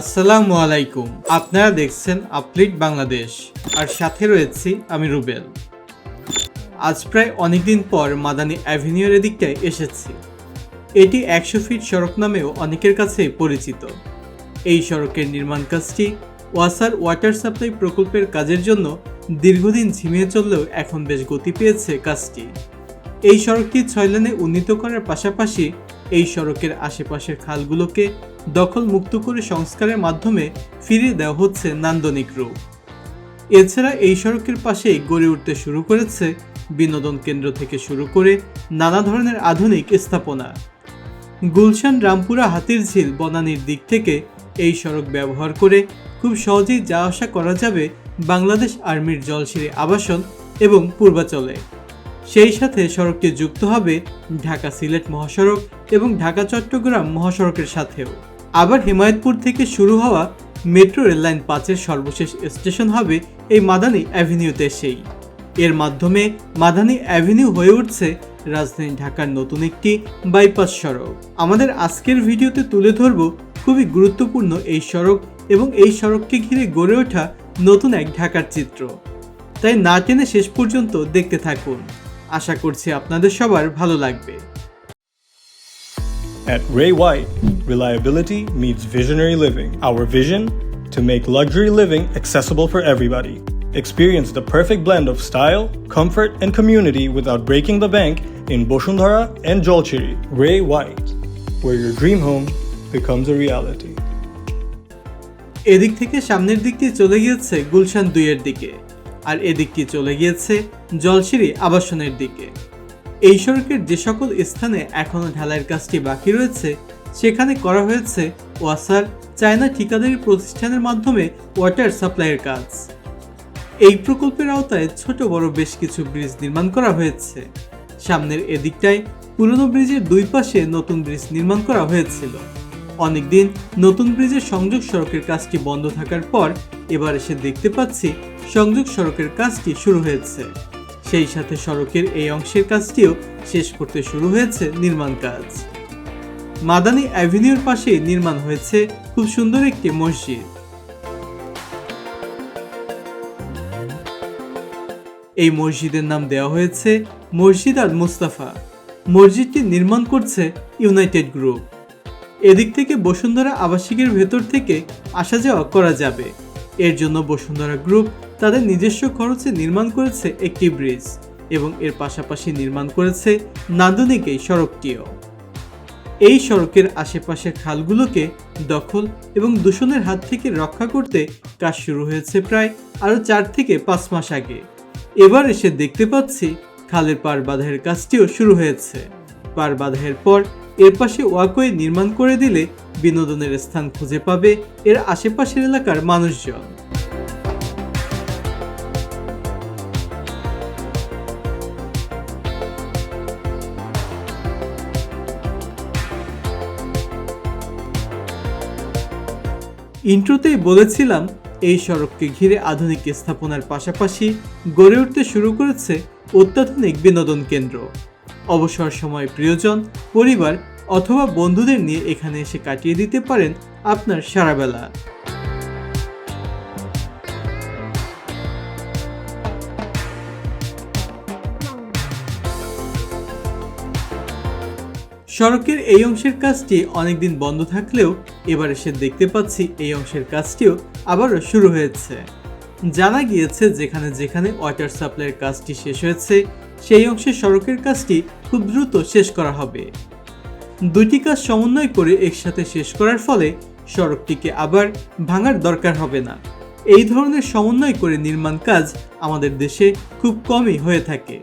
আসসালামু আলাইকুম। আপনারা দেখছেন আপলিট বাংলাদেশ। আর সাথে রয়েছি আমি রুবেল। আজ প্রায় অনেকদিন পর মাদানী অ্যাভিনিউর এদিকটায় এসেছি। এটি একশো ফিট সড়ক নামেও অনেকের কাছে পরিচিত। এই সড়কের নির্মাণ কাজটি ওয়াসার ওয়াটার সাপ্লাই প্রকল্পের কাজের জন্য দীর্ঘদিন ঝিমিয়ে চললেও এখন বেশ গতি পেয়েছে কাজটি। এই সড়কটি ছয় লেনে উন্নীত করার পাশাপাশি এই সড়কের আশেপাশের খালগুলোকে দখল মুক্ত করে সংস্কারের মাধ্যমে ফিরিয়ে দেওয়া হচ্ছে নান্দনিক রূপ। এছাড়া এই সড়কের পাশেই গড়ে উঠতে শুরু করেছে বিনোদন কেন্দ্র থেকে শুরু করে নানা ধরনের আধুনিক স্থাপনা। গুলশান রামপুরা হাতির ঝিল বনানীর দিক থেকে এই সড়ক ব্যবহার করে খুব সহজেই যাওয়া আসা করা যাবে বাংলাদেশ আর্মির জলসিঁড়ি আবাসন এবং পূর্বাচলে। সেই সাথে সড়কটি যুক্ত হবে ঢাকা সিলেট মহাসড়ক এবং ঢাকা চট্টগ্রাম মহাসড়কের সাথেও। আবার হিমায়তপুর থেকে শুরু হওয়া মেট্রো রেল লাইন পাঁচের সর্বশেষ স্টেশন হবে এই মাদানী অ্যাভিনিউতে সেই। এর মাধ্যমে মাদানী অ্যাভিনিউ হয়ে উঠছে রাজধানী ঢাকার নতুন একটি বাইপাস সড়ক। আমাদের আজকের ভিডিওতে তুলে ধরব খুবই গুরুত্বপূর্ণ এই সড়ক এবং এই সড়ককে ঘিরে গড়ে ওঠা নতুন এক ঢাকার চিত্র। তাই না টেনে শেষ পর্যন্ত দেখতে থাকুন। আশা করছি আপনাদের সবার ভালো লাগবে। Reliability meets visionary living. Our vision to make luxury living accessible for everybody. Experience the perfect blend of style, comfort, and community without breaking the bank in Boshundhara and Jolchiri. Ray White, where your dream home becomes a reality. এদিক থেকে সামনের দিকটি চলে গিয়েছে গুলশান দুইয়ের দিকে আর এদিকটি চলে গিয়েছে জলসিঁড়ি আবাসনের দিকে এই সড়কের যে সকল স্থানে এখনও ঢালাইয়ের কাজটি বাকি রয়েছে সেখানে করা হয়েছে ওয়াসার চায়না ঠিকাদারি প্রতিষ্ঠানের মাধ্যমে ওয়াটার সাপ্লাইয়ের কাজ। এই প্রকল্পের আওতায় ছোট বড় বেশ কিছু ব্রিজ নির্মাণ করা হয়েছে। সামনের এদিকটায় পুরনো ব্রিজের দুই পাশে নতুন ব্রিজ নির্মাণ করা হয়েছিল। অনেকদিন নতুন ব্রিজের সংযোগ সড়কের কাজটি বন্ধ থাকার পর এবার এসে দেখতে পাচ্ছি সংযোগ সড়কের কাজটি শুরু হয়েছে। সেই সাথে সড়কের এই অংশের কাজটিও শেষ করতে শুরু হয়েছে নির্মাণ কাজ। মাদানী অ্যাভিনিউর পাশেই নির্মাণ হয়েছে খুব সুন্দর একটি মসজিদ। এই মসজিদের নাম দেওয়া হয়েছে মসজিদ আল মুস্তাফা। মসজিদটি নির্মাণ করছে ইউনাইটেড গ্রুপ। এদিক থেকে বসুন্ধরা আবাসিকের ভেতর থেকে আসা যাওয়া করা যাবে। এর জন্য বসুন্ধরা গ্রুপ তাদের নিজস্ব খরচে নির্মাণ করেছে একটি ব্রিজ এবং এর পাশাপাশি নির্মাণ করেছে নান্দনিক এই সড়কটিও। এই সড়কের আশেপাশের খালগুলোকে দখল এবং দূষণের হাত থেকে রক্ষা করতে কাজ শুরু হয়েছে প্রায় আরও চার থেকে পাঁচ মাস আগে। এবার এসে দেখতে পাচ্ছি খালের পার বাঁধাইয়ের কাজটিও শুরু হয়েছে। পার বাঁধাইয়ের পর এর পাশে ওয়াকওয়ে নির্মাণ করে দিলে বিনোদনের স্থান খুঁজে পাবে এর আশেপাশের এলাকার মানুষজন। ইন্ট্রোতেই বলেছিলাম, এই সড়ককে ঘিরে আধুনিক স্থাপনার পাশাপাশি গড়ে উঠতে শুরু করেছে অত্যাধুনিক বিনোদন কেন্দ্র। অবসর সময় প্রিয়জন, পরিবার অথবা বন্ধুদের নিয়ে এখানে এসে কাটিয়ে দিতে পারেন আপনার সারাবেলা। সড়কের এই অংশের কাজটি অনেকদিন বন্ধ থাকলেও এবার এসে দেখতে পাচ্ছি এই অংশের কাজটিও আবারও শুরু হয়েছে। জানা গিয়েছে যেখানে যেখানে ওয়াটার সাপ্লাইয়ের কাজটি শেষ হয়েছে, সেই অংশে সড়কের কাজটি খুব দ্রুত শেষ করা হবে। দুটি কাজ সমন্বয় করে একসাথে শেষ করার ফলে সড়কটিকে আবার ভাঙার দরকার হবে না। এই ধরনের সমন্বয় করে নির্মাণ কাজ আমাদের দেশে খুব কমই হয়ে থাকে।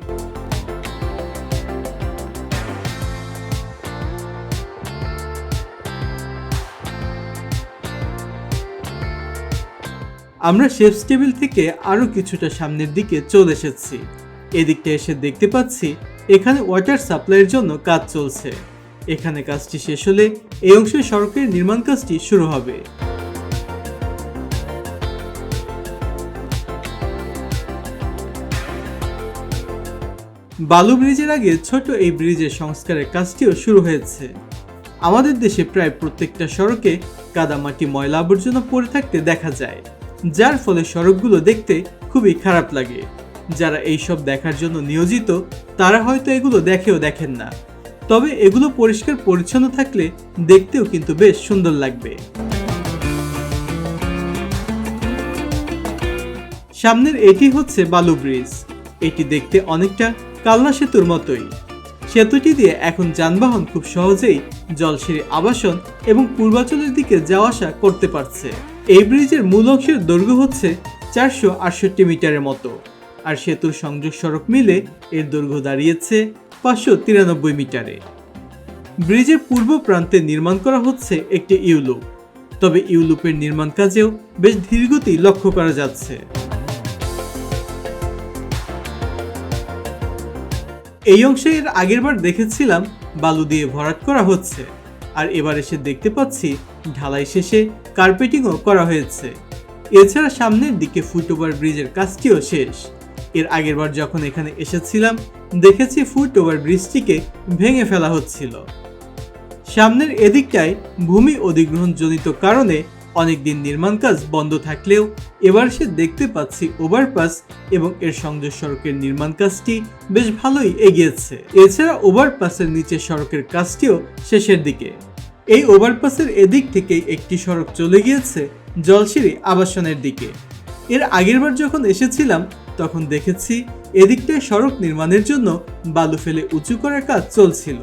আমরা শেফস টেবিল থেকে আরও কিছুটা সামনের দিকে চলে এসেছি। এদিকটা এসে দেখতে পাচ্ছি, এখানে ওয়াটার সাপ্লাইয়ের জন্য কাজ চলছে। এখানে কাজটি শেষ হলে এই অংশে সড়কের নির্মাণ কাজটি শুরু হবে। বালু ব্রিজের আগে ছোট এই ব্রিজের সংস্কারের কাজটিও শুরু হয়েছে। আমাদের দেশে প্রায় প্রত্যেকটা সড়কে কাদামাটি ময়লা আবর্জনা পড়ে থাকতে দেখা যায়। যার ফলে সড়কগুলো দেখতে খুবই খারাপ লাগে। যারা এইসব দেখার জন্য নিয়োজিত, তারা হয়তো এগুলো দেখেও দেখেন না। তবে এগুলো পরিষ্কার পরিচ্ছন্ন থাকলে দেখতেও কিন্তু বেশ সুন্দর লাগবে। সামনের এটি হচ্ছে বালু ব্রিজ। এটি দেখতে অনেকটা কালনা সেতুর মতোই। সেতুটি দিয়ে এখন যানবাহন খুব সহজেই জলসিঁড়ি আবাসন এবং পূর্বাঞ্চলের দিকে যাওয়া আসা করতে পারছে। এই ব্রিজের মূল অংশের দৈর্ঘ্য হচ্ছে চারশো আটষট্টি মিটারের মতো, আর সেতুর সংযোগ সড়ক মিলে এর দৈর্ঘ্য দাঁড়িয়েছে পাঁচশো তিরানব্বই মিটারে। ব্রিজের পূর্ব প্রান্তে নির্মাণ করা হচ্ছে একটি ইউলুপ, তবে ইউলুপের নির্মাণ কাজেও বেশ ধীরগতি লক্ষ্য করা যাচ্ছে। এই অংশে এর আগেরবার দেখেছিলাম বালু দিয়ে ভরাট করা হচ্ছে, আর এবার এসে দেখতে পাচ্ছি ঢালাই শেষে কার্পেটিংও করা হয়েছে। এছাড়া সামনের দিকে ফুটওভার ব্রিজের কাজটিও শেষ। এর আগেরবার যখন এখানে এসেছিলাম, দেখেছি ফুটওভার ব্রিজটিকে ভেঙে ফেলা হচ্ছিল। সামনের এদিকটায় ভূমি অধিগ্রহণজনিত কারণে অনেকদিন নির্মাণ কাজ বন্ধ থাকলেও এবার সে দেখতে পাচ্ছি ওভারপাস এবং এর সংযোগ সড়কের নির্মাণ কাজটি বেশ ভালোই এগিয়েছে। এছাড়া ওভারপাসের নিচে সড়কের কাজটিও শেষের দিকে। এই ওভারপাসের এদিক থেকে একটি সড়ক চলে গিয়েছে জলসিঁড়ি আবাসনের দিকে। এর আগেরবার যখন এসেছিলাম, তখন দেখেছি এদিকটায় সড়ক নির্মাণের জন্য বালু ফেলে উঁচু করার কাজ চলছিল।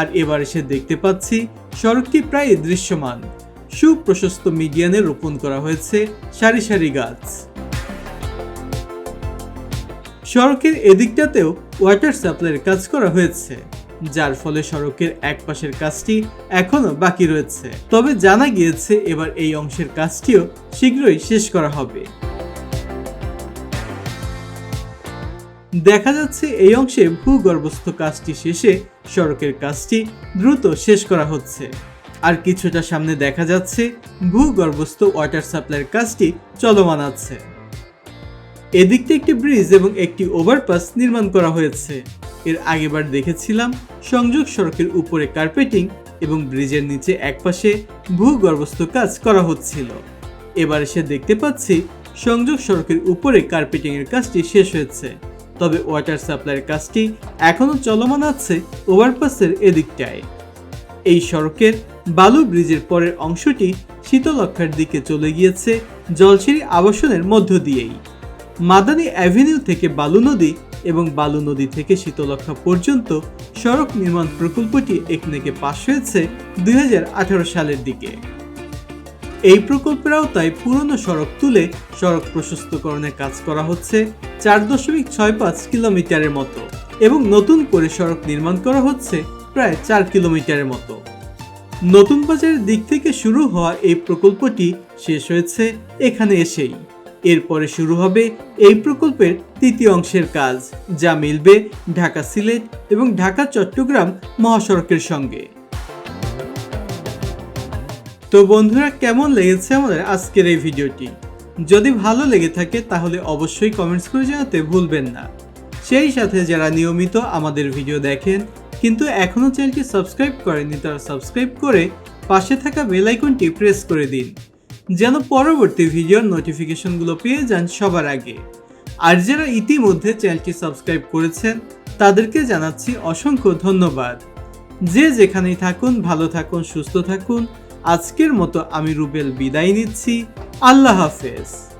আর এবার এসে দেখতে পাচ্ছি সড়কটি প্রায় দৃশ্যমান। সুপ্রশস্ত মিডিয়ানে রোপণ করা হয়েছে সারি সারি গাছ। সড়কের এদিকটাতেও ওয়াটার সাপ্লাইয়ের কাজ করা হয়েছে। যার ফলে সড়কের এক পাশের কাজটি এখনও বাকি রয়েছে। তবে জানা গিয়েছে এবার এই অংশের কাজটিও শীঘ্রই শেষ করা হবে। দেখা যাচ্ছে এই অংশে ভূগর্ভস্থ কাজটি শেষে সড়কের কাজটি দ্রুত শেষ করা হচ্ছে। আর কিছুটা সামনে দেখা যাচ্ছে ভূগর্ভস্থ ওয়াটার সাপ্লাইয়ের কাজটি চলমান আছে। এদিকটা একটি ব্রিজ এবং একটি ওভারপাস নির্মাণ করা হয়েছে। এর আগেবার দেখেছিলাম সংযোগ সড়কের উপরে কার্পেটিং এবং ব্রিজের নিচে একপাশে ভূগর্ভস্থ কাজ করা হচ্ছিল। এবার এসে দেখতে পাচ্ছি সংযোগ সড়কের উপরে কার্পেটিং এর কাজটি শেষ হয়েছে। তবে ওয়াটার সাপ্লাইয়ের কাজটি এখনও চলমান আছে ওভারপাসের এদিকটায়। এই সড়কের বালু ব্রিজের পরের অংশটি শীতলক্ষার দিকে চলে গিয়েছে জলসিঁড়ি আবাসনের মধ্য দিয়েই। মাদানী অ্যাভিনিউ থেকে বালু নদী এবং বালু নদী থেকে শীতলক্ষা পর্যন্ত সড়ক নির্মাণ প্রকল্পটি একনেকে পাশ হয়েছে দুই হাজার আঠারো সালের দিকে। এই প্রকল্পের আওতায় পুরনো সড়ক তুলে সড়ক প্রশস্তকরণের কাজ করা হচ্ছে চার দশমিক ছয় পাঁচ কিলোমিটারের মতো এবং নতুন করে সড়ক নির্মাণ করা হচ্ছে প্রায় চার কিলোমিটারের মতো। নতুন বাজারের দিক থেকে শুরু হওয়া এই প্রকল্পটি শেষ হয়েছে এখানে এসেই। এরপরে শুরু হবে এই প্রকল্পের তৃতীয় অংশের কাজ, যা মিলবে ঢাকা সিলেট এবং ঢাকা চট্টগ্রাম মহাসড়কের সঙ্গে। তো বন্ধুরা, কেমন লেগেছে আমাদের আজকের এই ভিডিওটি? যদি ভালো লেগে থাকে, তাহলে অবশ্যই কমেন্টস করে জানাতে ভুলবেন না। সেই সাথে যারা নিয়মিত আমাদের ভিডিও দেখেন, কিন্তু এখনও চ্যানেলটি সাবস্ক্রাইব করেননি, তারা সাবস্ক্রাইব করে পাশে থাকা বেল আইকনটি প্রেস করে দিন। যেন পরবর্তী ভিডিওর নোটিফিকেশনগুলো পেয়ে যান সবার আগে। আর যারা ইতিমধ্যে চ্যানেলটি সাবস্ক্রাইব করেছেন, তাদেরকে জানাচ্ছি অসংখ্য ধন্যবাদ। যে যেখানেই থাকুন, ভালো থাকুন, সুস্থ থাকুন, আজকের মতো আমি রুবেল বিদায় নিচ্ছি। আল্লাহ হাফেজ।